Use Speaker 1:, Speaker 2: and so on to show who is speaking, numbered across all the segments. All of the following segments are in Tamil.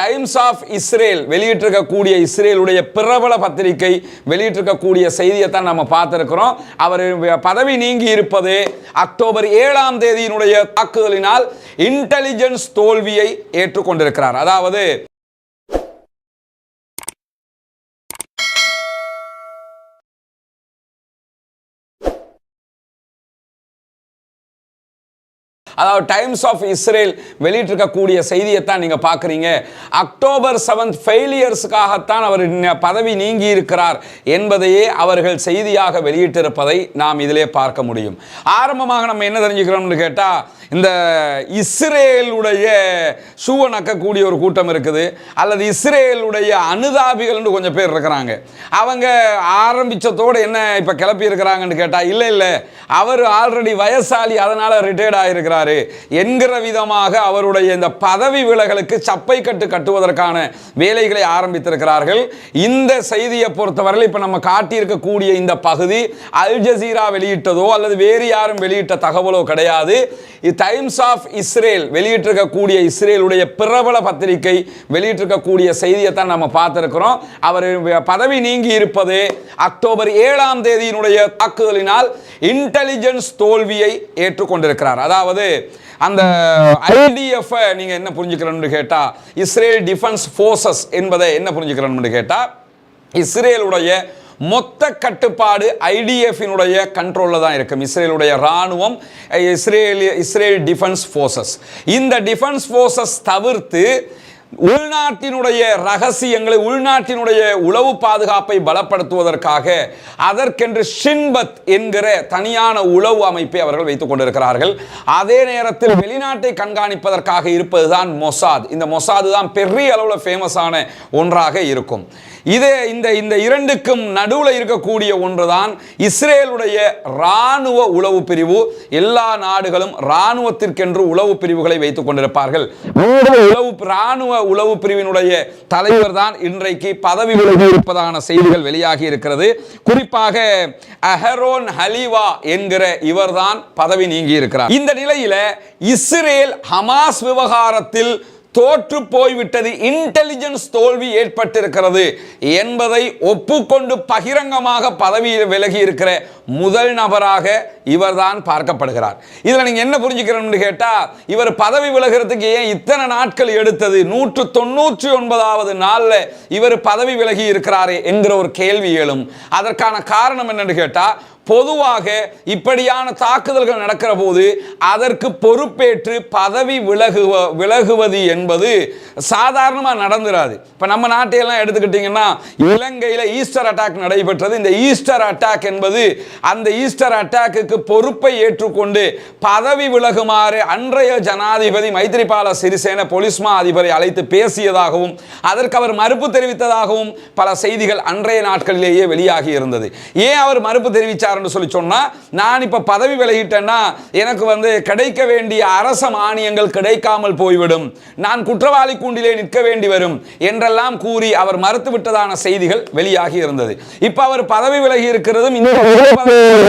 Speaker 1: டைம்ஸ் ஆஃப் இஸ்ரேல் வெளியிட்டிருக்கக்கூடிய இஸ்ரேலுடைய பிரபல பத்திரிகை வெளியிட்டிருக்கக்கூடிய செய்தியை தான் நம்ம பார்த்துருக்கிறோம். அவர் பதவி நீங்கி இருப்பது அக்டோபர் ஏழாம் தேதியினுடைய தாக்குதலினால் இன்டெலிஜென்ஸ் தோல்வியை ஏற்றுக்கொண்டிருக்கிறார். அதாவது அதாவது டைம்ஸ் ஆஃப் இஸ்ரேல் வெளியிட்டிருக்கக்கூடிய செய்தியை தான் நீங்கள் பார்க்குறீங்க. அக்டோபர் செவன்த் ஃபெயிலியர்ஸுக்காகத்தான் அவர் பதவி நீங்கி இருக்கிறார் என்பதையே அவர்கள் செய்தியாக வெளியிட்டிருப்பதை நாம் இதிலே பார்க்க முடியும். ஆரம்பமாக நம்ம என்ன தெரிஞ்சுக்கிறோம்னு கேட்டால் இந்த இஸ்ரேலுடைய ஷூவை நக்கக்கூடிய ஒரு கூட்டம் இருக்குது. அல்லது இஸ்ரேலுடைய அனுதாபிகள்னு கொஞ்சம் பேர் இருக்கிறாங்க. அவங்க ஆரம்பித்ததோடு என்ன இப்போ கிளப்பி இருக்கிறாங்கன்னு கேட்டால் இல்லை இல்லை. அவர் ஆல்ரெடி வயசாளி அதனால் ரிட்டையர்ட் ஆகிருக்கிறாரு என்கிற விதமாக அவருடைய இந்த பதவி விலகலுக்கு சப்பை கட்டு கட்டுவதற்கான வேலைகளை ஆரம்பித்திருக்கிறார்கள். இந்த செய்தியை பொறுத்தவரையில் இப்போ நம்ம காட்டியிருக்கக்கூடிய இந்த பகுதி அல் ஜசீரா வெளியிட்டதோ அல்லது வேறு யாரும் வெளியிட்ட தகவலோ கிடையாது. டைம்ஸ் ஆஃப் இஸ்ரேல் வெளியிட்டிருக்கக்கூடிய இஸ்ரேலுடைய பிரபல பத்திரிகை வெளியிட்டிருக்கக்கூடிய செய்தியை தான் நம்ம பார்த்துருக்கிறோம். அவர் பதவி நீங்கி இருப்பது அக்டோபர் ஏழாம் தேதியினுடைய தாக்குதலினால் இன்டெலிஜென்ஸ் தோல்வியை ஏற்றுக்கொண்டிருக்கிறார். அதாவது அந்த ஐடிஎஃப் நீங்க என்ன புரிஞ்சுக்கிறோம்னு கேட்டா இஸ்ரேல் டிஃபென்ஸ் ஃபோர்ஸஸ் என்பதை என்ன புரிஞ்சுக்கிறோம்னு கேட்டா இஸ்ரேலுடைய மொத்த கட்டுப்பாடு ஐடிஎஃபினுடைய கண்ட்ரோலில் தான் இருக்கும். இஸ்ரேலுடைய ராணுவம் இஸ்ரேல் இஸ்ரேல் டிஃபென்ஸ் ஃபோர்ஸஸ் இந்த டிஃபென்ஸ் ஃபோர்ஸஸ் தவிர்த்து உள்நாட்டினுடைய ரகசியங்களை உள்நாட்டினுடைய உளவு பாதுகாப்பை பலப்படுத்துவதற்காக அதற்கென்று ஷின்பத் என்கிற தனியான உளவு அமைப்பை அவர்கள் வைத்துக் கொண்டிருக்கிறார்கள். அதே நேரத்தில் வெளிநாட்டை கண்காணிப்பதற்காக இருப்பதுதான் மொசாத். இந்த மொசாது தான் பெரிய அளவில் ஃபேமஸான ஒன்றாக இருக்கும். இது இந்த இந்த இரண்டுக்கும் நடுவில் இருக்கக்கூடிய ஒன்றுதான் இஸ்ரேலுடைய இராணுவ உளவு பிரிவு. எல்லா நாடுகளும் இராணுவத்திற்கென்று உளவு பிரிவுகளை வைத்துக் கொண்டிருப்பார்கள். உளவு இராணுவ உளவு பிரிவினுடைய தலைவர் தான் இன்றைக்கு பதவி விலகி இருப்பதான செய்திகள் வெளியாகி இருக்கிறது. குறிப்பாக அஹரோன் ஹலிவா என்கிற இவர்தான் பதவி நீங்கி இருக்கிறார். இந்த நிலையில இஸ்ரேல் ஹமாஸ் விவகாரத்தில் தோற்று போய்விட்டது. இன்டெலிஜென்ஸ் தோல்வி ஏற்பட்டிருக்கிறது என்பதை ஒப்புக்கொண்டு பகிரங்கமாக பதவியில் விலகி இருக்கிற முதல் நபராக இவர்தான் பார்க்கப்படுகிறார். இதில் நீங்கள் என்ன புரிஞ்சுக்கிறோம்னு கேட்டால் இவர் பதவி விலகிறதுக்கு ஏன் இத்தனை நாட்கள் எடுத்தது? நூற்று தொண்ணூற்றி ஒன்பதாவது நாளில் இவர் பதவி விலகி இருக்கிறாரே என்கிற ஒரு கேள்வி எழும். அதற்கான காரணம் என்னென்னு கேட்டால் பொதுவாக இப்படியான தாக்குதல்கள் நடக்கிற போது அதற்கு பொறுப்பேற்று பதவி விலகுவ விலகுவது என்பது சாதாரணமாக நடந்துராது. இப்போ நம்ம நாட்டையெல்லாம் எடுத்துக்கிட்டிங்கன்னா இலங்கையில் ஈஸ்டர் அட்டாக் நடைபெற்றது. இந்த ஈஸ்டர் அட்டாக் என்பது அந்த ஈஸ்டர் அட்டாக்குக்கு பொறுப்பை ஏற்றுக்கொண்டு பதவி விலகுமாறு அன்றைய ஜனாதிபதி மைத்ரிபால சிறிசேன பொலிஸ்மா அதிபரை அழைத்து பேசியதாகவும் அதற்கு அவர் மறுப்பு தெரிவித்ததாகவும் பல செய்திகள் அன்றைய நாட்களிலேயே வெளியாகி இருந்தது. ஏன் அவர் மறுப்பு தெரிவித்தார்னு சொல்லி சொன்னால் நான் இப்போ பதவி விலகிட்டேன்னா எனக்கு வந்து கிடைக்க வேண்டிய அரச மானியங்கள் கிடைக்காமல் போய்விடும். நான் குற்றவாளி கூண்டிலே நிற்க வேண்டி வரும் என்றெல்லாம் கூறி அவர் மறுத்து விட்டதான செய்திகள் வெளியாகி இருந்தது. இப்ப அவர் பதவி விலகி இருக்கிறதும் இந்த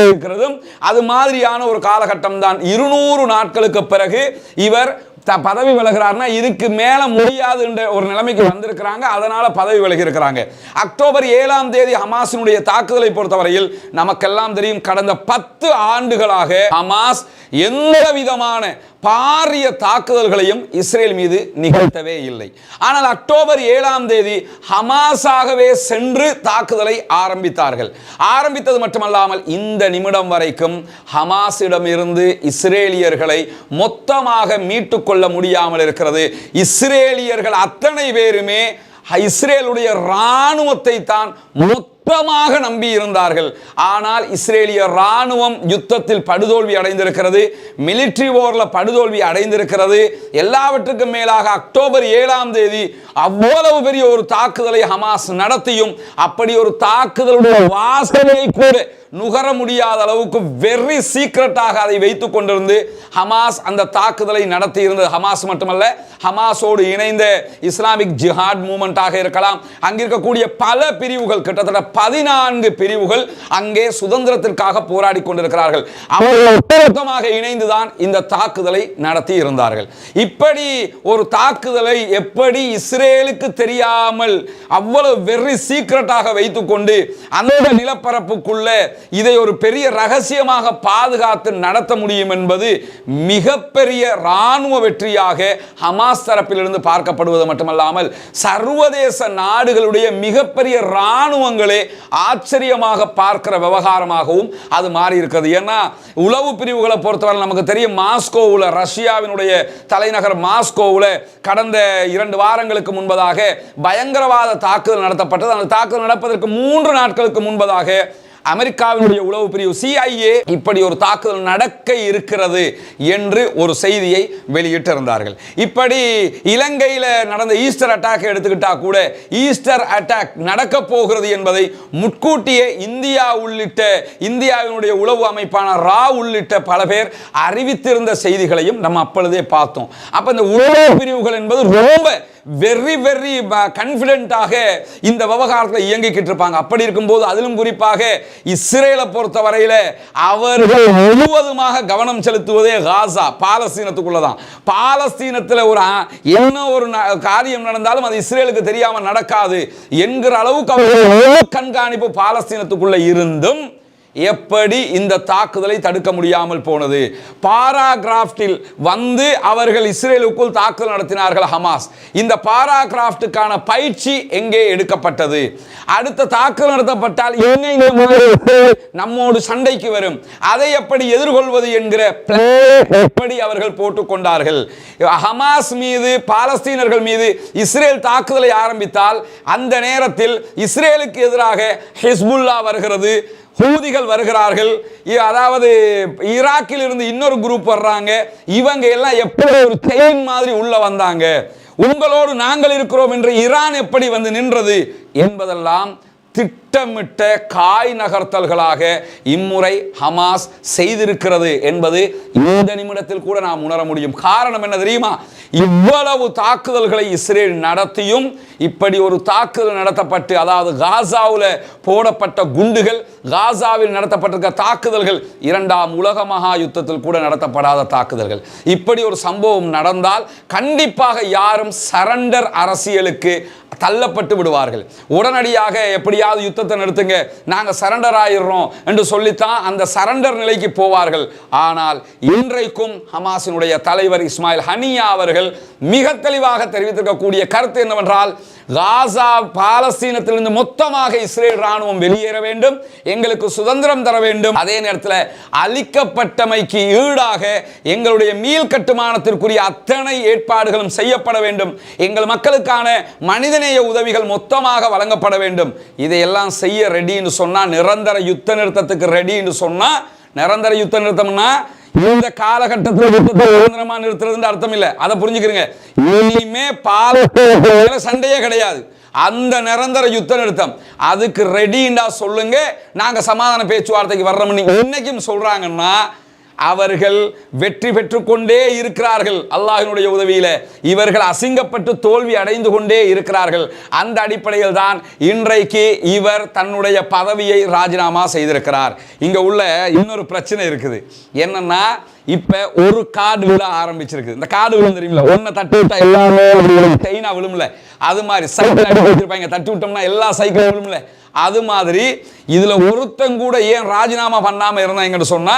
Speaker 1: இருக்கிறதும் அது மாதிரியான ஒரு காலகட்டம் தான் இருநூறு நாட்களுக்கு பிறகு இவர் பதவி விலகிறார்னா இதுக்கு மேல முடியாது என்ற ஒரு நிலைமைக்கு வந்திருக்கிறாங்க. அதனால பதவி விலகி இருக்கிறாங்க அக்டோபர் ஏழாம் தேதி ஹமாஸினுடைய தாக்குதலை பொறுத்தவரையில் நமக்கெல்லாம் தெரியும் கடந்த பத்து ஆண்டுகளாக ஹமாஸ் எந்த விதமான பாரிய தாக்குதல்களையும் இஸ்ரேல் மீது நிகழ்த்தவே இல்லை. ஆனால் அக்டோபர் ஏழாம் தேதி ஹமாஸாகவே சென்று தாக்குதலை ஆரம்பித்தார்கள். ஆரம்பித்தது மட்டுமல்லாமல் இந்த நிமிடம் வரைக்கும் ஹமாஸிடம் இருந்து இஸ்ரேலியர்களை மொத்தமாக மீட்டுக்கொள்ள முடியாமல் இருக்கிறது. இஸ்ரேலியர்கள் அத்தனை பேருமே இஸ்ரேலுடைய இராணுவத்தை தான் மொத்தமாக நம்பி இருந்தார்கள் ஆனால் இஸ்ரேலிய ராணுவம் யுத்தத்தில் படுதோல்வி அடைந்திருக்கிறது. மிலிட்ரி ஓரில் படுதோல்வி அடைந்திருக்கிறது. எல்லாவற்றுக்கும் மேலாக அக்டோபர் ஏழாம் தேதி அவ்வளவு பெரிய ஒரு தாக்குதலை ஹமாஸ் நடத்தியும் அப்படி ஒரு தாக்குதலுடைய வாசனை கூட நுகர முடியாத அளவுக்கு வெரி சீக்ரெட்டாக அதை வைத்துக் கொண்டிருந்து ஹமாஸ் அந்த தாக்குதலை நடத்தி இருந்தது ஹமாஸ் மட்டுமல்ல ஹமாஸோடு இணைந்த இஸ்லாமிக் ஜிஹாட் மூமெண்டாக இருக்கலாம். அங்கிருக்கக்கூடிய பல பிரிவுகள் கிட்டத்தட்ட பதினான்கு பிரிவுகள் அங்கே சுதந்திரத்திற்காக போராடி கொண்டிருக்கிறார்கள். அவர்கள் ஒட்டுமொத்தமாக இணைந்துதான் இந்த தாக்குதலை நடத்தி இருந்தார்கள் இப்படி ஒரு தாக்குதலை எப்படி இஸ்ரேலுக்கு தெரியாமல் அவ்வளவு வெரி சீக்ரெட்டாக வைத்துக்கொண்டு அந்த நிலப்பரப்புக்குள்ள இதை ஒரு பெரிய ரகசியமாக பாதுகாத்து நடத்த முடியும் என்பது மிகப்பெரிய ராணுவ வெற்றியாக ஹமாஸ் தரப்பிலிருந்து பார்க்கப்படுவது மட்டுமல்லாமல் சர்வதேச நாடுகளுடைய மிகப்பெரிய ராணுவங்களே ஆச்சரியமாக பார்க்கிற விவகாரமாகவும் அது மாறி இருக்கிறது ஏன்னா உளவு பிரிவுகளை பொறுத்தவரை நமக்கு தெரியும் மாஸ்கோவில் ரஷ்யாவினுடைய தலைநகர் மாஸ்கோவில் கடந்த இரண்டு வாரங்களுக்கு முன்பதாக பயங்கரவாத தாக்குதல் நடத்தப்பட்டது. அந்த தாக்குதல் நடப்பதற்கு மூன்று நாட்களுக்கு முன்பதாக அமெரிக்காவினுடைய உளவு பிரிவு சிஐஏ இப்படி ஒரு தாக்குதல் நடக்க இருக்கிறது என்று ஒரு செய்தியை வெளியிட்டிருந்தார்கள். இப்படி இலங்கையில் நடந்த ஈஸ்டர் அட்டாக் எடுத்துக்கிட்டா கூட ஈஸ்டர் அட்டாக் நடக்க போகிறது என்பதை முட்கூட்டியே இந்தியா உள்ளிட்ட இந்தியாவினுடைய உளவு அமைப்பான ரா உள்ளிட்ட பல பேர் அறிவித்திருந்த செய்திகளையும் நம்ம அப்பொழுதே பார்த்தோம். அப்போ இந்த உளவு பிரிவுகள் என்பது ரொம்ப வெரி வெரி கன்ஃபிடென்ட்டாக இந்த விவகாரத்தில் இயங்கிக்கிட்டு இருப்பாங்க. அப்படி இருக்கும்போது அதிலும் குறிப்பாக இஸ்ரேலை பொறுத்த வரையில் அவர்கள் முழுவதுமாக கவனம் செலுத்துவதே காசா பாலஸ்தீனத்துக்குள்ள தான் பாலஸ்தீனத்தில் ஒரு என்ன ஒரு ந- காரியம் நடந்தாலும் அது இஸ்ரேலுக்கு தெரியாமல் நடக்காது என்கிற அளவுக்கு அவர்கள் கண்காணிப்பு பாலஸ்தீனத்துக்குள்ள இருந்தும் எப்படி இந்த தாக்குதலை தடுக்க முடியாமல் போனது? பாராகிராஃப்டில் வந்து அவர்கள் இஸ்ரேலுக்குள் தாக்குதல் நடத்தினார்கள் ஹமாஸ். இந்த பாராகிராஃப்டுக்கான பயிற்சி எங்கே எடுக்கப்பட்டது? அடுத்த தாக்குதல் நடத்தப்பட்டால் எங்கெங்க நம்மோடு சண்டைக்கு வரும். அதை எப்படி எதிர்கொள்வது என்கிற எப்படி அவர்கள் போட்டுக்கொண்டார்கள்? ஹமாஸ் மீது பாலஸ்தீனர்கள் மீது இஸ்ரேல் தாக்குதலை ஆரம்பித்தால் அந்த நேரத்தில் இஸ்ரேலுக்கு எதிராக ஹிஸ்புல்லா வருகிறது. ஹூதிகள் வருகிறார்கள். இ- அதாவது ஈராக்கில் இருந்து இன்னொரு குரூப் வர்றாங்க. இவங்க எல்லாம் எப்படி ஒரு செயின் மாதிரி உள்ள வந்தாங்க. உங்களோடு நாங்கள் இருக்கிறோம் என்று ஈரான் எப்படி வந்து நின்றது என்பதெல்லாம் திட்டமிட்ட காய் நகர்த்தல்களாக இம்முறை ஹமாஸ் செய்திருக்கிறது என்பது இந்த நிமிடத்தில் கூட நாம் உணர முடியும். காரணம் என்ன தெரியுமா? இவ்வளவு தாக்குதல்களை இஸ்ரேல் நடத்தியும் இப்படி ஒரு தாக்குதல் நடத்தப்பட்டு அதாவது காசாவில் போடப்பட்ட குண்டுகள் காசாவில் நடத்தப்பட்டிருக்க தாக்குதல்கள் இரண்டாம் உலக மகா யுத்தத்தில் கூட நடத்தப்படாத தாக்குதல்கள். இப்படி ஒரு சம்பவம் நடந்தால் கண்டிப்பாக யாரும் சரண்டர் அரசியலுக்கு தள்ளப்பட்டு விடுவார்கள். உடனடியாக எப்படியாவது யுத்தத்தை நிறுத்துங்க நாங்கள் சரண்டர் ஆயிடுறோம் என்று சொல்லித்தான் அந்த சரண்டர் நிலைக்கு போவார்கள். ஆனால் இன்றைக்கும் ஹமாஸினுடைய தலைவர் இஸ்மாயில் ஹனியா அவர்கள் மிக தெளிவாக தெரிவித்திருக்கக்கூடிய கருத்து என்னவென்றால் காசா பாலஸ்தீனத்திலிருந்து மொத்தமாக இஸ்ரேல் ராணுவம் வெளியேற வேண்டும் எங்களுக்கு சுதந்திரம் தர வேண்டும். அதே நேரத்தில் அளிக்கப்பட்டமைக்கு ஈடாக எங்களுடைய மீள் கட்டுமானத்திற்குரிய அத்தனை ஏற்பாடுகளும் செய்யப்பட வேண்டும். எங்கள் மக்களுக்கான மனிதநேய உதவிகள் மொத்தமாக வழங்கப்பட வேண்டும். இதையெல்லாம் செய்ய ரெடின்னு சொன்னால் நிரந்தர யுத்த நிறுத்தத்துக்கு ரெடின்னு சொன்னால் நிரந்தர யுத்த நிறுத்தம்னா இந்த காலகட்டத்தில் யுத்தத்தை நிரந்தரமாக நிறுத்துறதுன்னு அர்த்தம் இல்லை. அதை புரிஞ்சுக்கிறீங்க. இனிமே பால சண்டையே கிடையாது. அந்த நிரந்தர யுத்த நிறுத்தம். அதுக்கு ரெடிண்டா சொல்லுங்க. நாங்கள் சமாதான பேச்சுவார்த்தைக்கு வர்றோம்னு இன்னைக்கும் சொல்கிறாங்கன்னா அவர்கள் வெற்றி பெற்றுக்கொண்டே இருக்கிறார்கள் அல்லாஹினுடைய உதவியில். இவர்கள் அசிங்கப்பட்டு தோல்வி அடைந்து கொண்டே இருக்கிறார்கள். அந்த அடிப்படையில் தான் இன்றைக்கு இவர் தன்னுடைய பதவியை ராஜினாமா செய்திருக்கிறார். இங்கே உள்ள இன்னொரு பிரச்சனை இருக்குது. என்னன்னா இப்போ ஒரு கார்டு விழ ஆரம்பிச்சிருக்கு. இந்த கார்டு விழும் தெரியுமில்ல? ஒன்றை தட்டி விட்டா எல்லாமே செயினா விழும்ல. அது மாதிரி சைக்கிள் அடி வச்சிருப்பாங்க. தட்டி விட்டோம்னா எல்லா சைக்கிளும் விழும்ல. அது மாதிரி இதுல ஒருத்தன் கூட ஏன் ராஜினாமா பண்ணாம இருந்தாங்கன்னு சொன்னா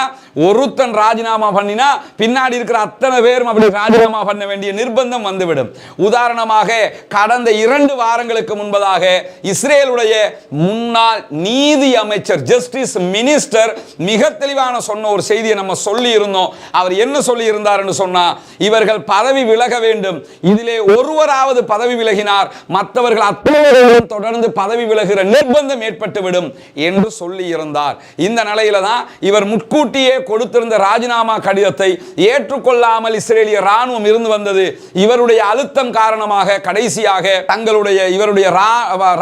Speaker 1: ஒருத்தன் ராஜினாமா பண்ணினா பின்னாடி இருக்கிற அத்தனை பேரும் அப்படி ராஜினாமா பண்ண வேண்டிய நிர்பந்தம் வந்துவிடும். உதாரணமாக கடந்த இரண்டு வாரங்களுக்கு முன்பதாக இஸ்ரேலுடைய முன்னாள் நீதி அமைச்சர் ஜஸ்டிஸ் மினிஸ்டர் மிக தெளிவான சொன்ன ஒரு செய்தியை நம்ம சொல்லி இருந்தோம் அவர் என்ன சொல்லி இருந்தார்னு சொன்னா இவர்கள் பதவி விலக வேண்டும். இதிலே ஒருவராவது பதவி விலகினார். மற்றவர்கள் அத்தனை தொடர்ந்து பதவி விலகிற நிர்பந்தம் நிர்பந்தம் ஏற்பட்டுவிடும் என்று சொல்லி இருந்தார் இந்த நிலையில தான் இவர் முட்கூட்டியே கொடுத்திருந்த ராஜினாமா கடிதத்தை ஏற்றுக்கொள்ளாமல் இஸ்ரேலிய ராணுவம் இருந்து வந்தது. இவருடைய அழுத்தம் காரணமாக கடைசியாக தங்களுடைய இவருடைய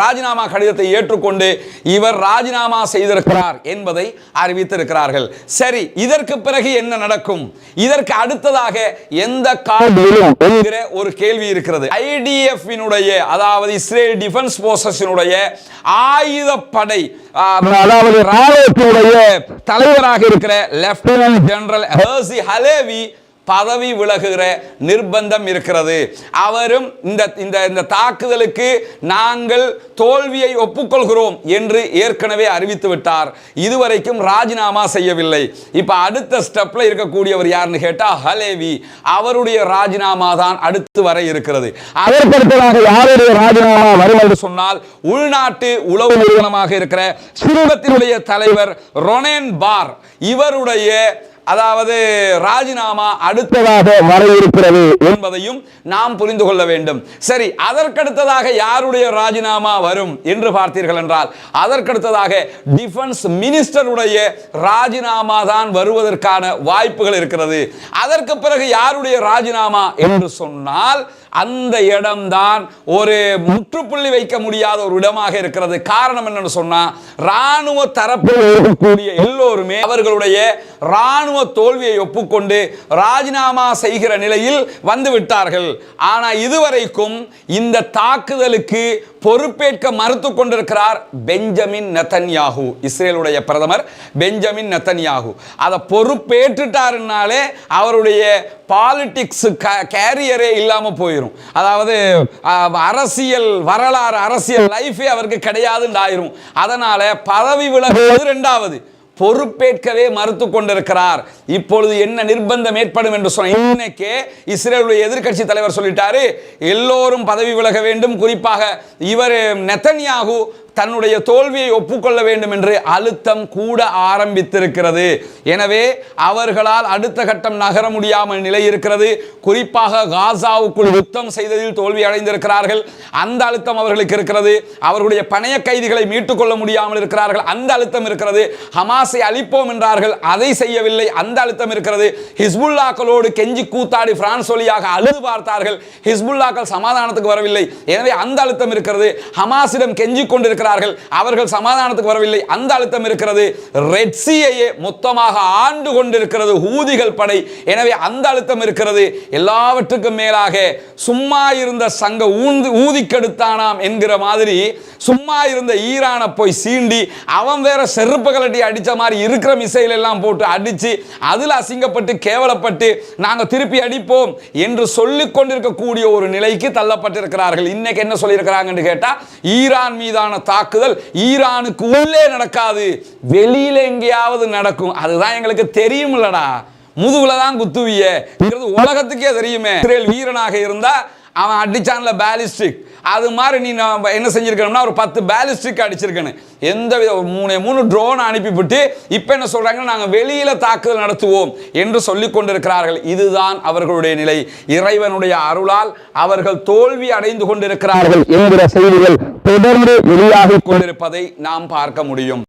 Speaker 1: ராஜினாமா கடிதத்தை ஏற்றுக்கொண்டு இவர் ராஜினாமா செய்திருக்கிறார் என்பதை அறிவித்திருக்கிறார்கள். சரி இதற்கு பிறகு என்ன நடக்கும்? இதற்கு அடுத்ததாக எந்த காலம் என்கிற ஒரு கேள்வி இருக்கிறது. ஐடிஎஃப் அதாவது இஸ்ரேல் டிஃபென்ஸ் போர்சஸினுடைய ஆயிரம் ஆயுதப்படை ஆ, அதாவது ராணுவத்தினுடைய தலைவராக இருக்கிற லெப்டினன்ட் ஜெனரல் ஹர்சி ஹலேவி பதவி விலகுகிற நிர்பந்தம் இருக்கிறது. அவரும் இந்த இந்த இந்த தாக்குதலுக்கு நாங்கள் தோல்வியை ஒப்புக்கொள்கிறோம் என்று ஏற்கனவே அறிவித்து விட்டார். இதுவரைக்கும் ராஜினாமா செய்யவில்லை. இப்போ அடுத்த ஸ்டெப்பில் இருக்கக்கூடியவர் யாருன்னு கேட்டால் ஹலேவி. அவருடைய ராஜினாமா தான் அடுத்து வர இருக்கிறது. அதற்கடுத்ததாக யாருடைய ராஜினாமா வரும் என்று சொன்னால் உள்நாட்டு உளவு நிறுவனமாக இருக்கிற சுருகத்தினுடைய தலைவர் ரொனேன் பார். இவருடைய அதாவது ராஜினாமா அடுத்ததாக வர இருக்கிறது என்பதையும் நாம் புரிந்து கொள்ள வேண்டும். சரி அதற்கடுத்ததாக யாருடைய ராஜினாமா வரும் என்று பார்த்தீர்கள் என்றால் அதற்கடுத்ததாக டிஃபென்ஸ் மினிஸ்டருடைய ராஜினாமா தான் வருவதற்கான வாய்ப்புகள் இருக்கிறது. அதற்கு பிறகு யாருடைய ராஜினாமா என்று சொன்னால் அந்த இடம்தான் ஒரு முற்றுப்புள்ளி வைக்க முடியாத ஒரு இடமாக இருக்கிறது. காரணம் என்னன்னு சொன்னா ராணுவ தரப்பில் இருக்கக்கூடிய எல்லோருமே அவர்களுடைய ராணுவ தோல்வியை ஒப்புக்கொண்டு ராஜினாமா செய்கிற நிலையில் வந்து விட்டார்கள். இதுவரைக்கும் இந்த தாக்குதலுக்கு பொறுப்பேற்க மறுத்து கொண்டிருக்கிறார் பெஞ்சமின் நெத்தன்யாகு இஸ்ரேலுடைய பிரதமர் பெஞ்சமின் நெத்தன்யாகு அதை பொறுப்பேற்றுட்டாருனாலே அவருடைய பாலிட்டிக்ஸ் கேரியரே இல்லாமல் போயிடும் அதாவது அரசியல் வரலாறு அரசியல் லைஃபே அவருக்கு கிடையாதுன்னு ஆயிரும். அதனால பதவி விலகுவது ரெண்டாவது. பொறுப்பேற்கவே மறுத்து கொண்டிருக்கிறார். இப்பொழுது என்ன நிர்பந்தம் ஏற்படும் என்று சொன்ன இன்னைக்கே இஸ்ரேலுடைய எதிர்கட்சி தலைவர் சொல்லிட்டாரு எல்லோரும் பதவி விலக வேண்டும். குறிப்பாக இவர் நெத்தன்யாகு தன்னுடைய தோல்வியை ஒப்புக்கொள்ள வேண்டும் என்று அழுத்தம் கூட ஆரம்பித்திருக்கிறது. எனவே அவர்களால் அடுத்த கட்டம் நகர முடியாமல் நிலை இருக்கிறது. குறிப்பாக காசாவுக்குள் யுத்தம் செய்ததில் தோல்வி அடைந்திருக்கிறார்கள். அந்த அழுத்தம் அவர்களுக்கு இருக்கிறது. அவர்களுடைய பணைய கைதிகளை மீட்டுக்கொள்ள முடியாமல் இருக்கிறார்கள். அந்த அழுத்தம் இருக்கிறது. ஹமாஸை அழிப்போம் என்றார்கள். அதை செய்யவில்லை. அந்த அழுத்தம் இருக்கிறது. ஹிஸ்புல்லாக்களோடு கெஞ்சி கூத்தாடி பிரான்ஸ் வழியாக அழுது பார்த்தார்கள். ஹிஸ்புல்லாக்கள் சமாதானத்துக்கு வரவில்லை. எனவே அந்த அழுத்தம் இருக்கிறது. ஹமாஸிடம் கெஞ்சி இருக்கிறார்கள். அவர்கள் சமாதானத்துக்கு வரவில்லை. அந்த அழுத்தம் இருக்கிறது. ரெட்சியையே மொத்தமாக ஆண்டு கொண்டிருக்கிறது ஊதிகள் படை. எனவே அந்த அழுத்தம் இருக்கிறது. எல்லாவற்றுக்கும் மேலாக சும்மா இருந்த சங்க ஊந்து ஊதிக்கெடுத்தானாம் என்கிற மாதிரி சும்மா இருந்த ஈரானை போய் சீண்டி அவன் வேற செருப்பு கலட்டி அடித்த மாதிரி இருக்கிற மிசைல் எல்லாம் போட்டு அடித்து அதில் அசிங்கப்பட்டு கேவலப்பட்டு நாங்கள் திருப்பி அடிப்போம் என்று சொல்லிக் கொண்டிருக்கக்கூடிய ஒரு நிலைக்கு தள்ளப்பட்டிருக்கிறார்கள். இன்னைக்கு என்ன சொல்லியிருக்கிறாங்கன்னு கேட்டால் ஈரான் மீதான தாக்குதல் ஈரானுக்கு உள்ளே நடக்காது. வெளியில எங்கேயாவது நடக்கும். அதுதான் எங்களுக்கு தெரியுமில்லடா. முதுகுல தான் குத்துவிய. உலகத்துக்கே தெரியுமே. இஸ்ரேல் வீரனாக இருந்தா அவன் அடிச்சான்ல பேலிஸ்டிக் அது மாதிரி நீ நான் என்ன செஞ்சிருக்கணும்னா ஒரு பத்து பேலிஸ்டிக் அடிச்சிருக்கணும். எந்த வித ஒரு மூணு மூணு ட்ரோன் அனுப்பிவிட்டு இப்போ என்ன சொல்கிறாங்கன்னா நாங்கள் வெளியில் தாக்குதல் நடத்துவோம் என்று சொல்லி கொண்டிருக்கிறார்கள். இதுதான் அவர்களுடைய நிலை. இறைவனுடைய அருளால் அவர்கள் தோல்வி அடைந்து கொண்டிருக்கிறார்கள் என்கிற செய்திகள் தொடர்ந்து வெளியாகிக் கொண்டிருப்பதை நாம் பார்க்க முடியும்.